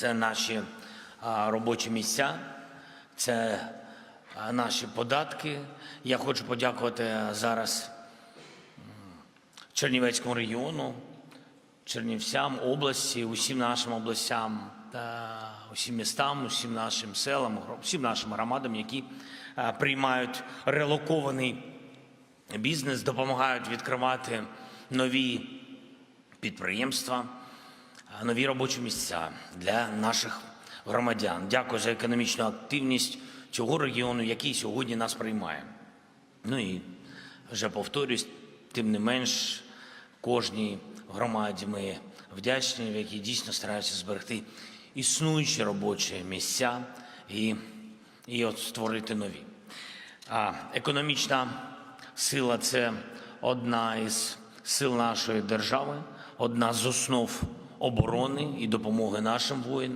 Це наші робочі місця, це наші податки. Я хочу подякувати зараз Чернівецькому регіону, Чернівцям, області, усім нашим областям усім містам, усім нашим селам, всім нашим громадам, які приймають релокований бізнес, допомагають відкривати нові підприємства, нові робочі місця для наших громадян. Дякую за економічну активність цього регіону, який сьогодні нас приймає. Ну і вже повторюсь, тим не менш, кожній громаді ми вдячні, в якій дійсно стараються зберегти існуючі робочі місця і, і от створити нові. А економічна сила це одна із сил нашої держави, одна з основ оборони і допомоги нашим воїнам.